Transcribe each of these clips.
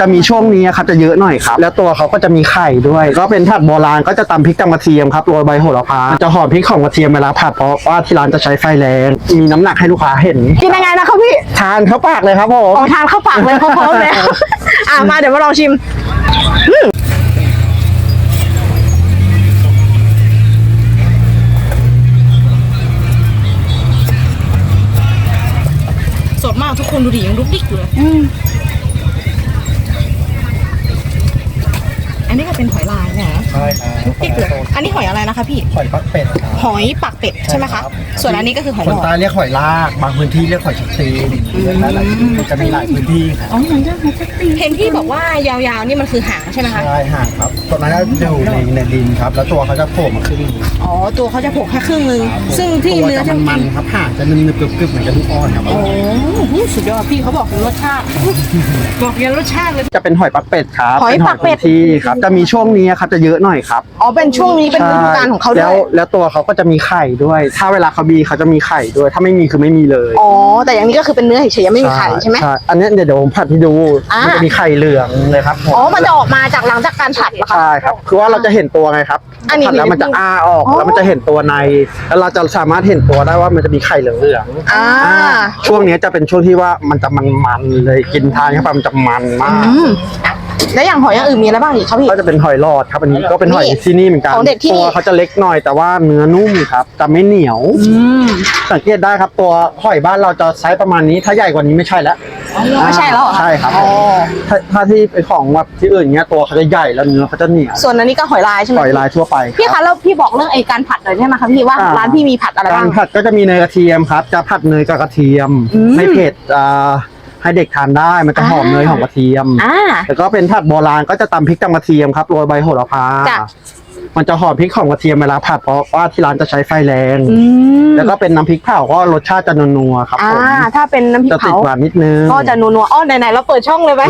จะมีช่วงนี้ครับจะเยอะหน่อยครับ แล้วตัวเขาก็จะมีไข่ด้วย ก็เป็นผัดโบราณก็จะตำพริกตำกระเทียมครับโรยใบโหระพาจะห่อพริกของกระเทียมเวลาผัดเพราะว่าที่ร้านจะใช้ไฟแรงมีน้ำหนักให้ลูกค้าเห็นกินยังไงนะครับพี่ทานเข้าปากเลยครับผมออกทานเข้าปากเลยพร้อมๆเลยอะมาเดี๋ยวมาลองชิมอืมสดมากทุกคนดูดิยังลุกดิกอยู่เลยอันนี้ก็เป็นหอยลายเนี่ยเหรอใช่ครับลุกดิกเลยอันนี้หอยอะไรนะคะพี่ หอยปักเป็ดครับ หอยปากเป็ดใช่ไหมคะส่วนอันนี้ก็คือหอยคหลนอดใต้เรียกหอยลาก บางพื้นที่เรียกหอยชักตีนและหลายที่จะมีหลายพื้นที่ครับเห็นพี่บอกว่ายาวๆนี่มันคือหางใช่ไหมคะ ใช่ห่างครับตัวนั้นจะอยู่ในในดินครับ แล้วตัวเขาจะโผล่มาครึ่งหนึ่ง อ๋อ ตัวเขาจะโผล่แค่ครึ่งนึง ซึ่งที่ตัวเนื้อจะจะมันๆครับห่างจะนึบๆกรึบๆเหมือนกระดูกอ่อนครับโอ้โหสุดยอดพี่เขาบอกถึงรสชาติ บอกยันรสชาติเลย จะเป็นหอยปักเป็ดครับหอยปักเป็ดนหอยพื้นที่ครับ จะมีช่วงนี้ครับจะเยอะหน่อยครับ อ๋อ เป็นช่วงนี้เป็นฤดูกาลของเขาด้แล้วยวแล้วตัวเขาก็จะมีไข่ด้วย ถ้าเวลาเขาบีเขาจะมีไข่ด้วย ถ้าไม่มีคือไม่มีเลย อ๋อ แต่อย่างนี้ก็คือเป็นเนื้อเฉยๆยังไม่มีไข่ใช่ไหมอันเนี้ยเดี๋ยวเดี๋ยวผมผัดให้ดูอ่ามัมันจะมีไข่เหลืองเลยครับผมอ๋อ มันจะออกมาจากหลังจากการผัดเหรอคะใช่ครับ คือว่าเราจะเห็นตัวไงครับอันนี้ผัดแล้วมันจะอ้าออกอ๋อแล้วมันจะเห็นตัวใน แล้วเราจะสามารถเห็นตัวได้ว่ามันจะมีไข่เหลืองๆอ่า อ่าช่วงเนี้ยจะเป็นช่วงที่ว่ามันจะมันๆเลยกินทานเข้าไปมันจะมันมาก อืมแล้วอย่างหอยอย่างอื่นมีอะไรบ้างอีกครับพี่ ก็จะเป็นหอยหลอดครับอันนี้ก็เป็นหอยนี่ที่นี่เหมือนกันของเด็ดที่นี่ ตัวเขาจะเล็กหน่อยแต่ว่าเนื้อนุ่มครับจะไม่เหนียว อืม สังเกตได้ครับตัวหอยบ้านเราจะไซส์ประมาณนี้ ถ้าใหญ่กว่านี้ไม่ใช่แล้ว ไม่ใช่แล้วเหรอใช่ครับอ๋อถ้าถ้าที่เป็นของแบบที่อื่นเนี้ยตัวเขาจะใหญ่แล้วเนื้อเขาจะเหนียวส่วนอันนี้ก็หอยลายใช่ไหมหอยลายทั่วไปพี่คคะรับแล้วพี่บอกเรื่องไอ้การผัดหน่อยใช่ไหมคะพี่ว่าอ่า ร้านพี่มีผัดอะไรกาบ้ารงผัดก็จะมีเนยกระเทียมครับ จะผัดเนยกับกระเทียมอืมไม่เผ็ดอ่าให้เด็กทานได้มันจะหอมอ่า เนยหอมกระเทียมอ่า แล้วก็เป็นผัดโบราณก็จะตำพริกตำกระเทียมครับโรยใบโหระพาจ้ะ มันจะหอมพริกของกระเทียมเวลาผัดเพราะว่าที่ร้านจะใช้ไฟแรง อืมแล้วก็เป็นน้ำพริกเผาก็รสชาติจะนัวๆครับอ่า ผมถ้าเป็นน้ำพริกจะติดเผา หวานนิดนึง ก็จะนัวๆอ้อไหนๆเราเปิดช่องเลยไหม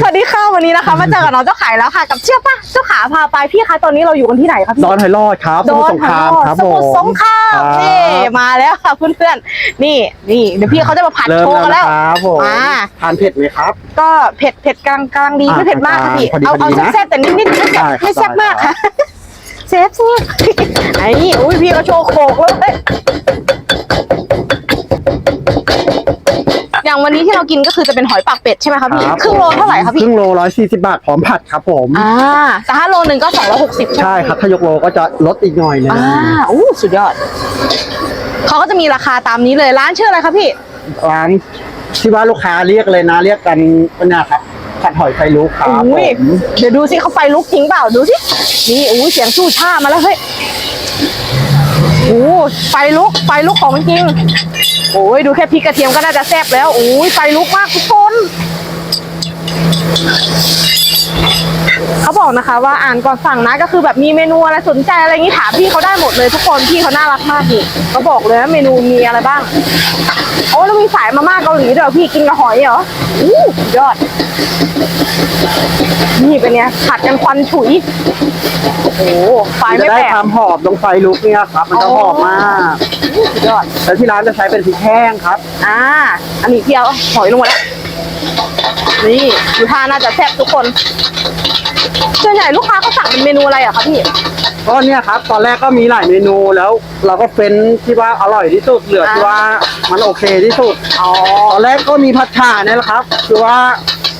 สวัสดีค่ะวันนี้นะคะ มาเจอกับน้องเจ้าขายแล้วค่ะ กับเชื่อป่ะเจ้าขาพาไปพี่คะตอนนี้เราอยู่กันที่ไหนคะพี่ดอนหอยรอดครับสมุทรสงครามครับสผมุทรมสงครามครับ นี่มาแล้วค่ะเพื่อนๆนี่นี่เดี๋ยวพี่เขาจะมาผัดเริ่มโชว์แล้วกันนะแล้วครับผมอ่า ทานเผ็ดไหมครับ ก็เผ็ดเผ็ดกลางกลางดีอ่าไม่เผ็ดมากค่ะพี่พอดีเอาพอเอาดีนะแซ่บๆแต่นิดๆไม่แซ่บได้ครับไม่แซ่บได้มากค่ะ เซฟเซฟไอ้นี่อุ้ยพี่ก็โชว์โขกเลยอย่างวันนี้ที่เรากินก็คือจะเป็นหอยปากเป็ดใช่ไหมคะพี่ครับครึ่งโลเท่าไหร่คะคพี่รึ่งโลร้อยสี่สิบบาทพร้อมผัดครับผม อ่าแต่ถ้าโลหนึ่งก็สองร้อยหกสิบใช่ไหมใช่ครับ ถ้ายกโลก็จะลดอีกหน่อยนึงอ่าอู้สุดยอดเขาก็จะมีราคาตามนี้เลยร้านชื่ออะไรคะพี่ ร้านที่ว่าลูกค้าเรียกเลยนะ เรียกกันเนี่ยครับ ผัดหอยไฟลุกครับผอุ้ยมเดี๋ยวดูสิเขาไฟลุกจริงเปล่าดูสินี่อุ้ยเสียงสู้ชามาแล้วเฮ้ยโอ้ไฟลุกไฟลุกของจริงโอ้ยดูแค่พริกกระเทียมก็น่าจะแซ่บแล้วโอ้ยไฟลุกมากทุกคน เขาบอกนะคะ ว่าอ่านก่อนสั่งนะก็คือแบบมีเมนูอะไรสนใจอะไรอย่างนี้ถามพี่เขาได้หมดเลยทุกคนพี่เขาน่ารักมากนี่เขาบอกเลยว่าเมนูมีอะไรบ้างโอ้แล้วมีสายมาม่าเกาหลีด้วยเหรอพี่กินกับหอยเหรออู้สุดยอด นี่เป็นไงผัดกันควันฉุยโอ้โหไฟมันจะไม่ได้แตกความหอมตรงไฟลุกเนี่ยครับ มันจะหอมมากสุดยอด แล้วที่ร้านจะใช้เป็นพริกแห้งครับ อ่า อันนี้เที่ยวหอยลงมาแล้ว นี่ดูท่าน่าจะแซ่บทุกคนส่วนใหญ่ลูกค้าเขาสั่งเป็นเมนูอะไรอะคะพี่ ก็เนี่ยครับ ตอนแรกก็มีหลายเมนูแล้ว เราก็เฟ้นที่ว่าอร่อยที่สุดเหลือที่ว่ามันโอเคที่สุดอ๋อตอนแรกก็มีผัดฉ่าเนี่ยแหละครับคือว่า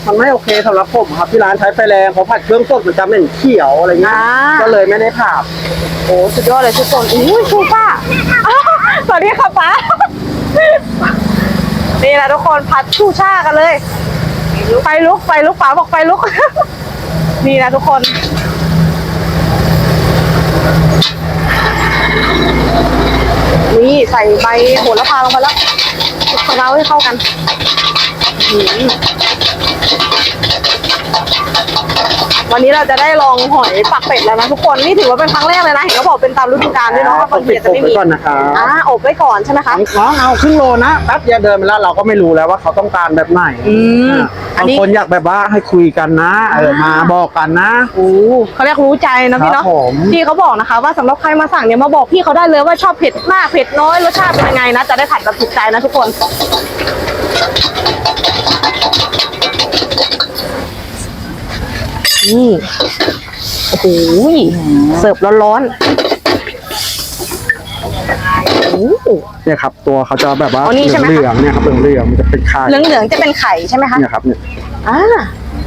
มันไม่โอเคสำหรับผมครับที่ร้านใช้ไฟแรงเพราะผัดเครื่องสดมันจะเหม็นเขียวอะไรเงี้ยอ่า ก็เลยไม่ได้ผัดโอ้สุดยอดเลยทุกคนอุ้ยชูป้าอ้าวสวัสดีค่ะป้านี่แหละทุกคนพัดชูชากันเลย ไฟลุกไฟลุกป๋าบอกไฟลุก นี่นะทุกคน นี่ใส่ใบโหระพาลงไปแล้วคลุกเคล้าให้เข้ากันอื้อหือ วันนี้เราจะได้ลองหอยปักเป็ดแล้วนะทุกคนนี่ถือว่าเป็นครั้งแรกเลยนะเห็นเขาบอกเป็นตามฤดูกาลด้วยเนาะว่าต้บาองงทีปิดจะผมไม่ไว้มีก่อนนะครับอ่าอบไว้ก่อนใช่ไหมคะน้องเอาครึ่งโลนะแป๊บเดียวเดินไปแล้วเราก็ไม่รู้แล้วว่าเขาต้องการแบบไหนอืมอะอันบางนี้คนอยากแบบว่าให้คุยกันนะเออมาบอกกันนะโอ้เขาเรียกรู้ใจนะพี่เนาะครับผมพี่เขาบอกนะคะ ว่าสำหรับใครมาสั่งเนี่ยมาบอกพี่เขาได้เลยว่าชอบเผ็ดมากเผ็ดน้อยรสชาติเป็นยังไงนะจะได้ผัดแบบถูกใจนะทุกคน นี่โอ้โหเสิร์ฟร้อนๆโอ้โห เนี่ยครับ ตัวเขาจะแบบว่าอ๋อนี่ใช่ไหมคะเหลืองๆเนี่ยครับเหลืองๆมันจะเป็นไข่เหลืองๆจะเป็นไข่ใช่ไหมคะเนี่ยครับเนี่ยอ่า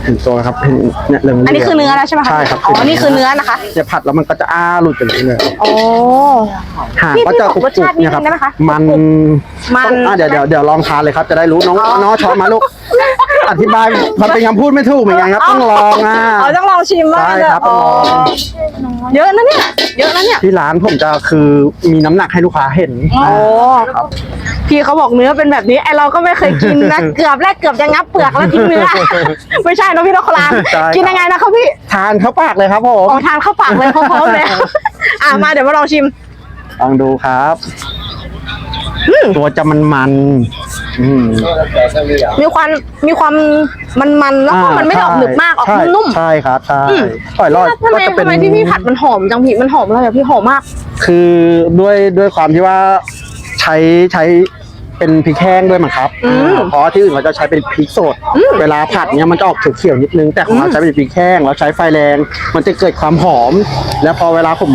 เห็นตัวครับเห็นเนี่ยเหลืองๆอันนี้คือเนื้อแล้วใช่ไหมคะใช่ครับอ๋อนี่คือเนื้อนะคะเนี่ยผัดแล้วมันก็จะอ้าหลุดไปเลยโอ้ หางพี่ก็จะพี่กรุบบอกรสชาติๆเนี่ยครับนิดนึงได้ไหมคะมันมันต้องอะเดี๋ยวเดี๋ยวเดี๋ยวลองทานเลยครับ จะได้รู้น้องอ๋อ น้องช้อนมาลูก อธิบายมันเป็นคำพูดไม่ถูกเหมือนกันครับ ต้องลองอะอ๋อต้องลองชิมบ้างใช่ครับอ๋อต้องลองเยอะนะเนี่ย เยอะนะเนี่ย ที่ร้านผมจะคือมีน้ำหนักให้ลูกค้าเห็นโอ้ครับพี่เขาบอกเนื้อเป็นแบบนี้ไอเราก็ไม่เคยกินนะเกือบแรกเกือบจะงับเปลือกแล้วทิ้งเนื้อไม่ใช่นะพี่นกคลานใช่ครับกินยังไงนะครับพี่ทานเข้าปากเลยครับผมอ๋อทานเข้าปากเลยพร้อมๆเลยอะมาเดี๋ยวมาลองชิมลองดูครับอืมตัวจะมันมันๆ อืม มีความมีความมันๆแล้วก็มันไม่ได้ออกหนึบมากออกใช่นุ่มใช่ครับใช่อืมอร่อยรอดทำไมก็จะเป็น ทำไมที่พี่ผัดมันหอมจังพี่มันหอมอะไรอะพี่หอมมาก คือด้วยด้วยความที่ว่าใช้ใช้เป็นพริกแห้งด้วยมั้งครับอืมเพราะที่อื่นเขาจะใช้เป็นพริกสด เวลาผัดเนี้ยมันจะออกเขียวๆนิดนึงแต่ของเราอืมใช้เป็นพริกแห้งเราใช้ไฟแรง มันจะเกิดความหอม แล้วพอเวลาผม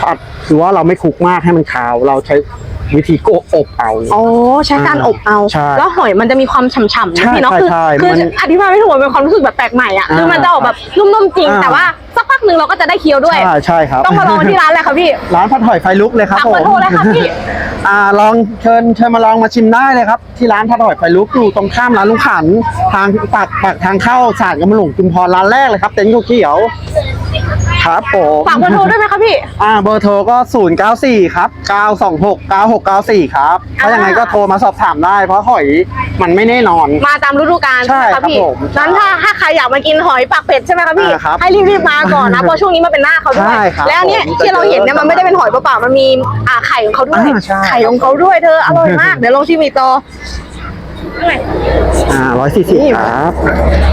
ผัดคือว่าเราไม่คลุกมากให้มันขาว เราใช้ วิธีโกอบเอาอ๋อใช้การอบเอาใช่แล้วหอยมันจะมีความฉ่ำๆใช่นะพี่เนาะใช่คือใช่คือมันอธิบายไม่ถูกมันเป็นความรู้สึกแบบแปลกใหม่อะอ่าคือมันจะออกแบบนุ่มๆจริง อ่า แต่ว่าสักพักหนึ่งเราก็จะได้เคี้ยวด้วย ใช่ใช่ครับต้องมาลองที่ร้านเลยค่ะพี่ ร้านผัดหอยไฟลุกเลยครับอะผมขอโทษนะคะพี่ อ่าลองเชิญเชิญมาลองมาชิมได้เลยครับ ที่ร้านผัดหอยไฟลุกอยู่ตรงข้ามร้านลุงขันทางปากปากทางเข้าศาลกำมะหลวงจุมพรร้านแรกเลยครับเต็นท์เขียวๆ ครับผมฝากเบอร์โทรด้วยไหมคะพี่ อ่าเบอร์โทรก็ 0 9 4 ครับ 926 9694 ครับ ถ้ายังไงก็โทรมาสอบถามได้ เพราะหอยมันไม่แน่นอน มาตามฤดูกาลใช่ไหมครัคะบพี่ผมนั้นถ้าถ้าใครอยากมากินหอยปากเป็ดใช่ไหมคะพี่ อ่าครับให้รีบๆมาก่อนนะ เพราะช่วงนี้มันเป็นหน้าเขาด้วยใช่ครับแล้วเนี่ยผมที่เราเห็นเนี่ยจะเยอะมันไม่ได้เป็นหอยเปล่าๆมันมีอ่าไข่ของเขาด้วย อ่าใช่ ไข่ของเขาด้วยเธออร่อยมาก เดี๋ยวลองชิมอีกต่ออ่า 140ครับ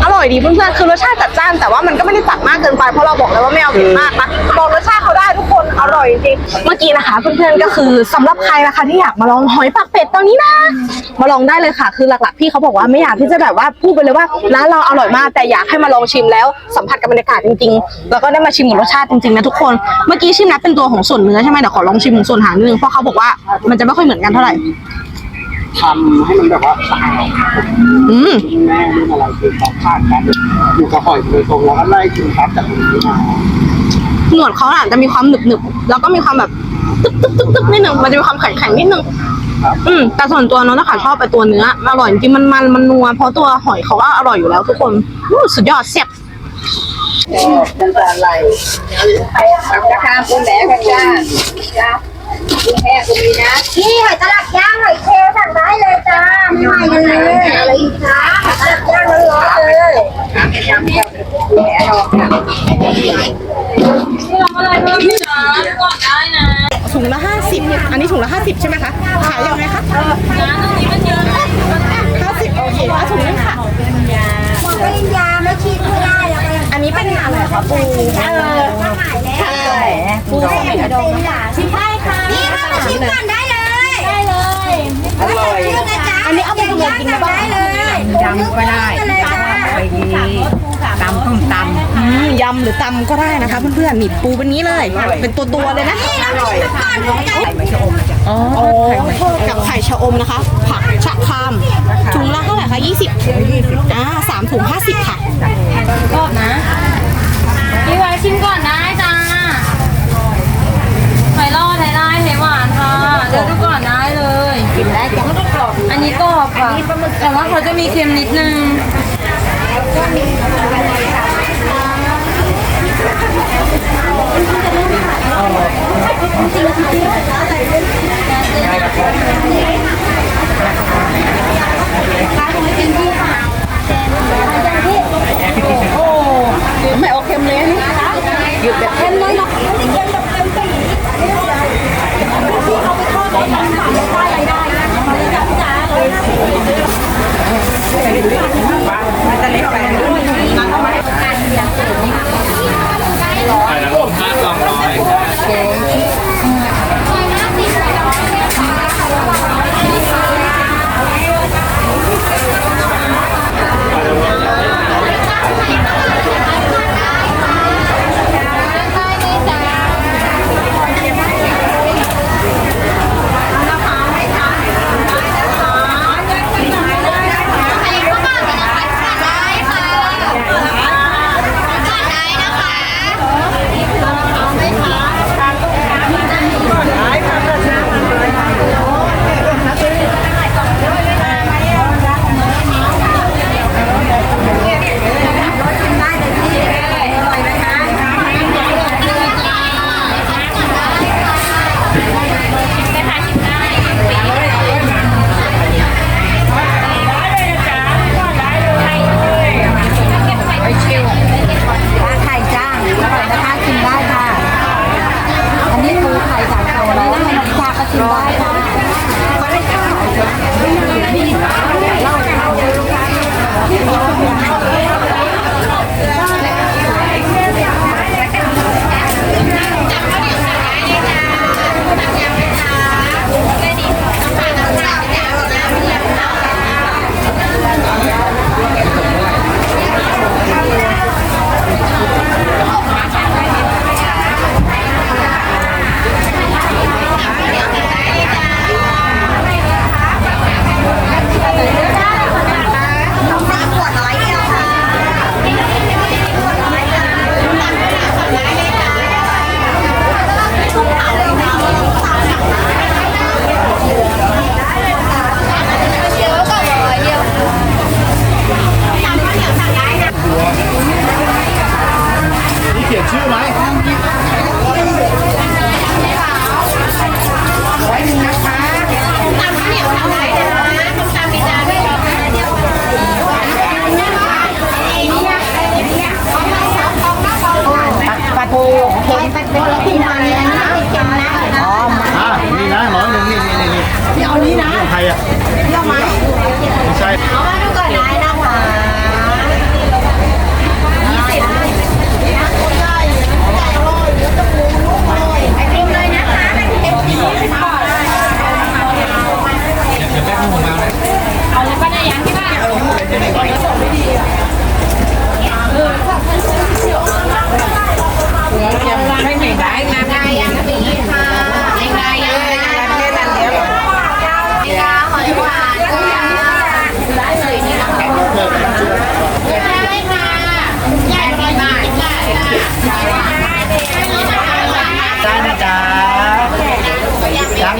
อร่อยดีเพื่อนๆ คือรสชาติจัดจ้านแต่ว่ามันก็ไม่ได้จัดมากเกินไปเพราะเราบอกเลยว่าไม่เอาเผ็ดมากนะบอกรสชาติเขาได้ทุกคนอร่อยจริงๆเมื่อกี้นะคะเพื่อนๆ ก็คือสำหรับใครนะคะที่อยากมาลองหอยปากเป็ดตอนนี้นะ มาลองได้เลยค่ะ คือหลักๆ พี่เขาบอกว่าไม่อยากที่จะแบบว่าพูดไปเลยว่าร้านเราอร่อยมากแต่อยากให้มาลองชิมแล้วสัมผัสกับบรรยากาศจริงๆ แล้วก็ได้มาชิมกับรสชาติจริงๆนะทุกคน เมื่อกี้ชิมนะเป็นตัวของส่วนเนื้อใช่ไหมเดี๋ยวขอลองชิมของส่วนหางนิดนึงเพราะเขาบอกว่ามันจะไม่ค่อยเหมือนกันเท่าไหร่ ทำให้มันแบบว่าสะอาดอืมแม่ไม่อะไรคือของขาดกันอยู่กับหอยโดยตรงแล้วก็ไล่กินครับจากตรงนี้มาหนวดเขาอาจจะมีความหนึบหนึบๆแล้วก็มีความแบบตึ๊กตึ๊กตึ๊กตึ๊กนิดนึงมันจะมีความแข็งแข็งๆนิดนึงครับอืมแต่ส่วนตัวน้องนะคะชอบไปตัวเนื้ออร่อยจริงๆมันมันมันนัวเพราะตัวหอยเขาว่าอร่อยอยู่แล้วทุกคนอู้สุดยอดเสียบราคาคุณแหลกันจ้าจ้าคุณแห้งก็มีนะนี่หอยตลับย่างหอยเชลลสั่งได้เลยจ้าไม่ไหวกันเลยอะไรอีกคะหอยตลับย่างร้อนๆเลย แหลดอกเนี่ยถุงละห้าสิบอันนี้ถุงละห้าสิบใช่ไหมคะ ขายยังไงคะห้าสิบโอเคเอาถุงนึงค่ะบอกปริญญาไม่คิดไม่ได้แล้วก็อันนี้เป็นอะไรคะปูเออมาขายแล้วปูใส่กระดงชิมได้ค่ะนี่ค่ะมาชิมก่อนได้เลย ได้เลยอร่อยนะจ๊ะ อันนี้เอาไปทำอะไรกินได้บ้าง ได้เลย ยำก็ได้ เลยจ้า ไปดีตำต้มตำ อืมยำหรือตำก็ได้นะคะ เพื่อนๆนี่ปูเป็นนี้เลย เป็นตัวตัวๆเลยนะนี่เราชิมก่อนถูกใจอ๋อกับไข่ชะอมนะคะ ผักชะครามถุงละเท่าไหร่คะยี่สิบอ่าสามถุงห้าสิบค่ะก็นะพี่ไว้ชิมก่อนได้จ้าหอยรอดไทยได้ไทยหวานค่ะเลือกดูก่อนได้เลย กินได้จ้ะอันนี้กรอบค่ะแต่ว่าเขาจะมีเค็มนิดนึงไไม่โอเคเลยนี่หยุดแบบเต็มเลยนะ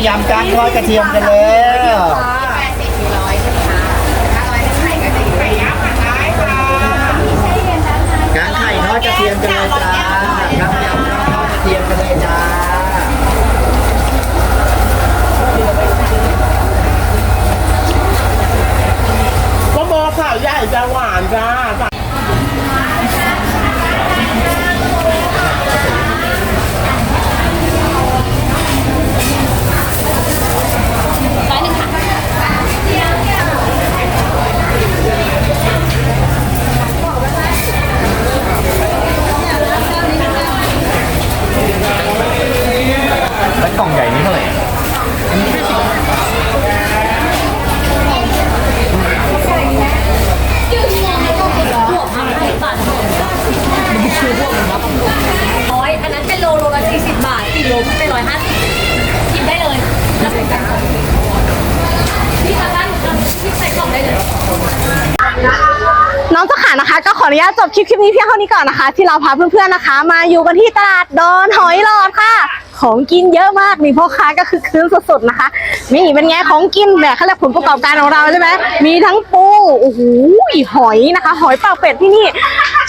ยำกลางทอดกระเทียมกันเลย น้องเจ้าขานะคะ ก็ขออนุญาตจบคลิปคลิปนี้เพียงเท่านี้ก่อนนะคะ ที่เราพาเพื่อนๆนะคะ มาอยู่กันที่ตลาดดอนหอยหลอดค่ะ ของกินเยอะมากมีพ่อค้าก็คือคืนสุดๆนะคะนี่เป็นไงของกินแบบเขาเรียกผลประกอบการของเราใช่ไหมมีทั้งปูโอ้โหหอยนะคะ หอยเป่าเป็ดที่นี่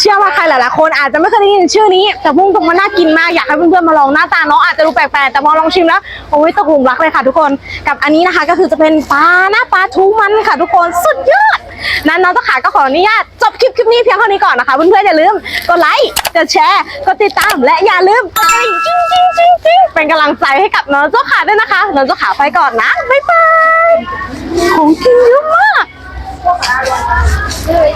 เชื่อว่าใครหลายๆคนอาจจะไม่เคยได้ยินชื่อนี้ แต่พุ่งตรงมาน่ากินมากอยากให้เพื่อนๆมาลองหน้าตาเนาะอาจจะดูแปลกๆแต่พอลองชิมแล้วโอ้ยตกหลุมรักเลยค่ะ ทุกคนกับอันนี้นะคะก็คือจะเป็นปลาหน้าปลาทูมันค่ะ ทุกคนสุดยอด นั้นน้องตะขาก็ขออนุญาตจบคลิปคลิปนี้เพียงเท่านี้ก่อนนะคะเพื่อนๆอย่าลืมกดไลค์กดแชร์กดติดตามและอย่าลืมกริงจริงจริงเป็นกำลังใจให้กับน้องเจ้าขาด้วยนะคะน้องเจ้าขาไปก่อนนะบ๊ายบายของกินเยอะมากเลย